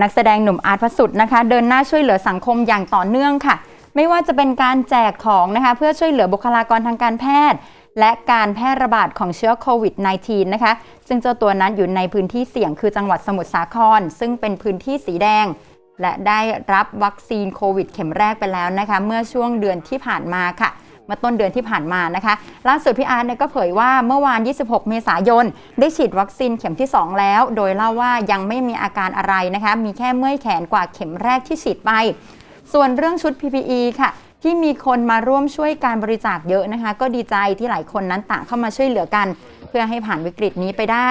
นักแสดงหนุ่มอาร์ตพระสุดนะคะ เดินหน้าช่วยเหลือสังคมอย่างต่อเนื่องค่ะ ไม่ว่าจะเป็นการแจกของนะคะ เพื่อช่วยเหลือบุคลากรทางการแพทย์ และการแพร่ระบาดของเชื้อโควิด -19 นะคะ ซึ่งเจ้าตัวนั้นอยู่ในพื้นที่เสี่ยงคือจังหวัดสมุทรสาคร ซึ่งเป็นพื้นที่สีแดง และได้รับวัคซีนโควิด เข็มแรกไปแล้วนะคะ เมื่อช่วงเดือนที่ผ่านมาค่ะ มื่อต้นเดือนที่ผ่านมานะคะ ล่าสุดพี่อาร์ตเนี่ยก็เผยว่าเมื่อวาน 26 เมษายน ได้ฉีดวัคซีนเข็มที่ 2 แล้ว โดยเล่าว่ายังไม่มีอาการอะไรนะคะ มีแค่เมื่อยแขนกว่าเข็มแรกที่ฉีดไป ส่วนเรื่องชุด PPE ค่ะที่มีคนมาร่วมช่วยการบริจาคเยอะนะคะ ก็ดีใจที่หลายคนนั้นต่างเข้ามาช่วยเหลือกัน เพื่อให้ผ่านวิกฤตนี้ไปได้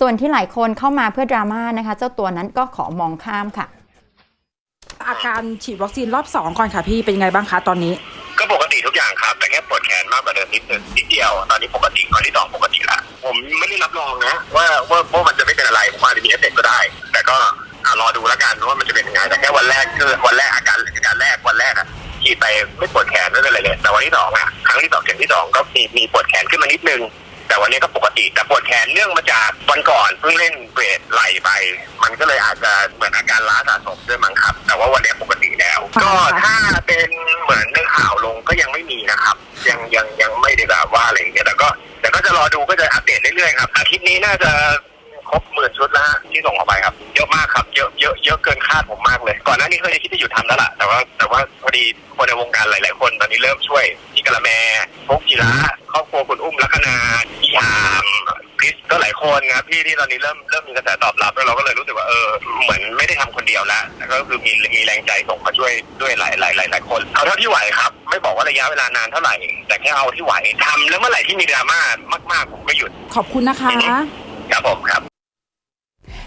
ส่วนที่หลายคนเข้ามาเพื่อดราม่านะคะ เจ้าตัวนั้นก็ขอมองข้ามค่ะ อาการฉีดวัคซีนรอบสองก่อนค่ะพี่เป็นยังไงบ้างคะตอนนี้ ก็ปกติทุกอย่างครับ แต่แค่ปวดแขนมากกว่าเดิมนิดนึงนิดเดียว ตอนนี้ปกติก่อนที่สองปกติละผมไม่ได้รับรองนะว่าว่าว่ามันจะไม่เป็นอะไรผมอาจจะมีเอฟเฟกต์ก็ได้ แต่ก็อะรอดูแล้วกันว่ามันจะเป็นยังไงแต่แค่วันแรกคือวันแรกอาการอาการแรกวันแรกอะฉีดไปไม่ปวดแขนไม่เป็นอะไรเลยแต่วันที่สองอะครั้งที่สองเข็มที่สองก็มีมีปวดแขนขึ้นมานิดนึง แต่วันนี้ก็ปกติแต่ปวดแขนเนื่องมาจากวันก่อนเพิ่งเล่นเวทไหลไป มันก็เลยอาจจะเหมือนอาการล้าสะสมด้วยมั้งครับ แต่ว่าวันนี้ปกติแล้ว ก็ถ้าเป็นเหมือนใน ยังยังยังไม่ได้แบบว่าอะไรอย่างเงี้ยแต่ก็ แต่ก็จะรอดูก็จะอัปเดตเรื่อยๆครับอาทิตย์นี้น่าจะครบหมื่นชุดแล้วฮะที่ส่งออกไปครับเยอะมากครับเยอะเยอะเยอะเกินคาดผมมากเลย ก่อนหน้านี้เคยคิดจะหยุดทำแล้วล่ะแต่ว่าแต่ว่าพอดีคนในวงการหลายๆคนตอนนี้เริ่มช่วยพี่กะละแมพกจิระครอบครัวคุณอุ้มลักษณาพี่ยามคริสก็หลายคนนะพี่ที่ตอนนี้เริ่มเริ่มมีกระแสตอบรับแล้วเราก็เลยรู้สึ เออเหมือนไม่ได้ทำคนเดียวแล้วแล้วก็คือมีมีแรงใจส่งมาช่วยด้วยหลายหลายหลายหลายคนเอาเท่าที่ไหวครับ ไม่บอกว่าระยะเวลานานเท่าไหร่ แต่แค่เอาที่ไหวทำแล้วเมื่อไหร่ที่มีดราม่ามาก ๆ ผมก็หยุด ขอบคุณนะคะ ครับผมครับ